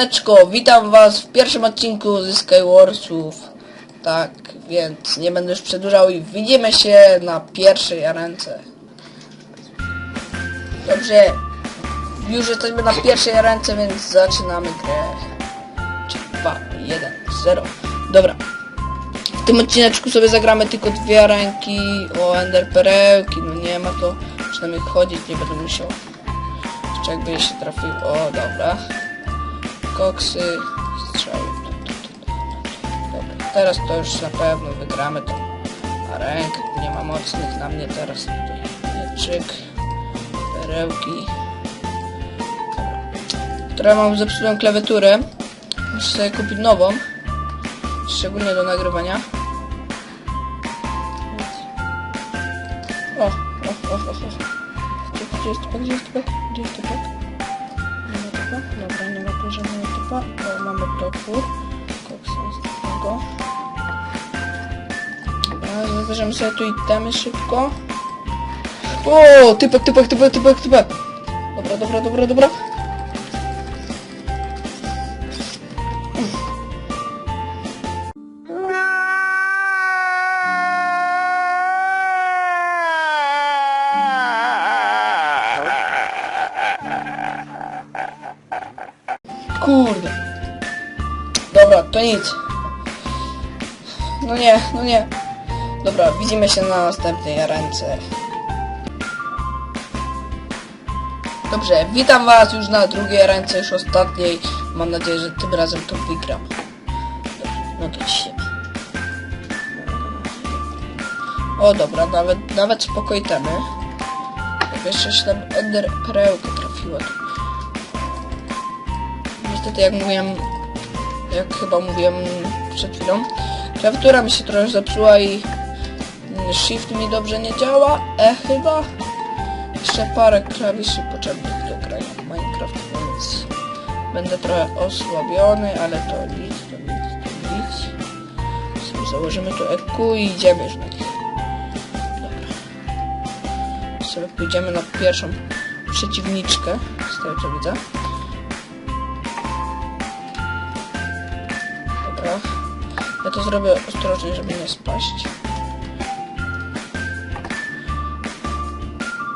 Siemaneczko, witam was w pierwszym odcinku ze Skywarsów. Tak, więc nie będę już przedłużał i widzimy się na pierwszej arence. Dobrze, już jesteśmy na pierwszej arence, więc zaczynamy grę. 2, 1, 0. Dobra. W tym odcineczku sobie zagramy tylko dwie arenki o Ender Perełki. No nie ma to przynajmniej chodzić, nie będę musiał. Jeszcze jakby się trafił. O, dobra. Koksy, strzały. Dobra, teraz to już na pewno wygramy tą arenkę. Nie ma mocnych na mnie teraz. Mieczyk, perełki. Która mam zepsutą klawiaturę. Muszę sobie kupić nową. Szczególnie do nagrywania. O, o, o, o, o. Gdzie, jest typek? Gdzie jest typek? Gdzie jest typek? Typa? Dobra, nie ma żadnego typa. O, mamy topór. Koksa następnego. Dobra, zabierzemy sobie tu itemy szybko. O, typek, typek, typek, typek, typek. Dobra, dobra, dobra, dobra. Kurde. Dobra, to nic. No nie, no nie. Dobra, widzimy się na następnej arence. Dobrze, witam was już na drugiej arence, już ostatniej. Mam nadzieję, że tym razem to wygram. No to dzisiaj. O dobra, nawet, nawet spokoj temy. Jeszcze się tam Ender Perełka trafiła tu. Niestety jak mówiłem, jak chyba mówiłem przed chwilą, klawiatura mi się trochę zepsuła i mm, shift mi dobrze nie działa, e chyba. Jeszcze parę klawiszy potrzebnych do grania Minecraft, więc będę trochę osłabiony, ale to nic, to nic, to nic. Sobie założymy tu EQ i idziemy już na nich. Dobra. Sobie pójdziemy na pierwszą przeciwniczkę, z tego co widzę. Dobra. Ja to zrobię ostrożnie, żeby nie spaść.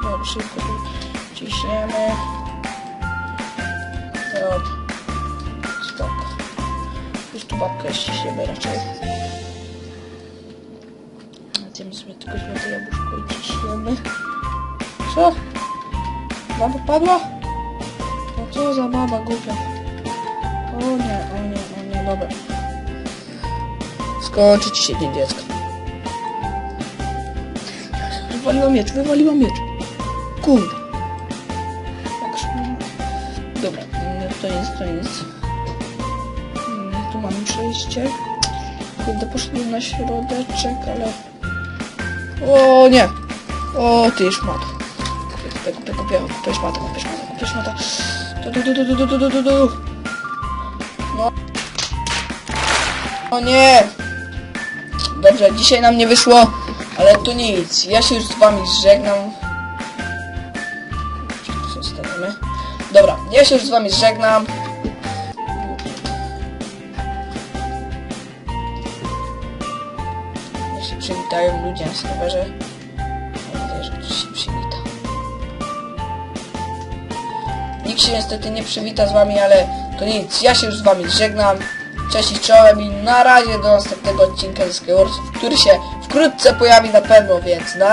Dobra, szybko ciśniemy. Dobra. Stop. Już tu babkę ściśniemy raczej. Zjemy sobie tylko złote jabłuszko i ciśniemy. Co? Baba padła? No co za baba głupia. O nie, o nie, o nie, dobra skończy ci się dzień dziecka. Wywaliła miecz, wywaliła miecz. Kurde. Tak, Dobra, mm, to nic, to nic. Mm, tu mamy przejście. Kurde, poszliśmy na środeczek, ale... O nie! O, ty szmata. Kupię, kupię, kupię, kupię szmata, kupię szmata, kupię szmata. Du, du, du, du, du, du, du, du. No. O nie! Dobrze, dzisiaj nam nie wyszło, ale to nic. Ja się już z wami żegnam. Tu Zostawiamy. Dobra, ja się już z wami żegnam. Niech się przywitają ludzie na serwerze. Mam że ktoś się przywita. Nikt się niestety nie przywita z wami, ale to nic. Ja się już z wami żegnam. Cześć i czołem i na razie do następnego odcinka ze Skywarsów, który się wkrótce pojawi na pewno, więc na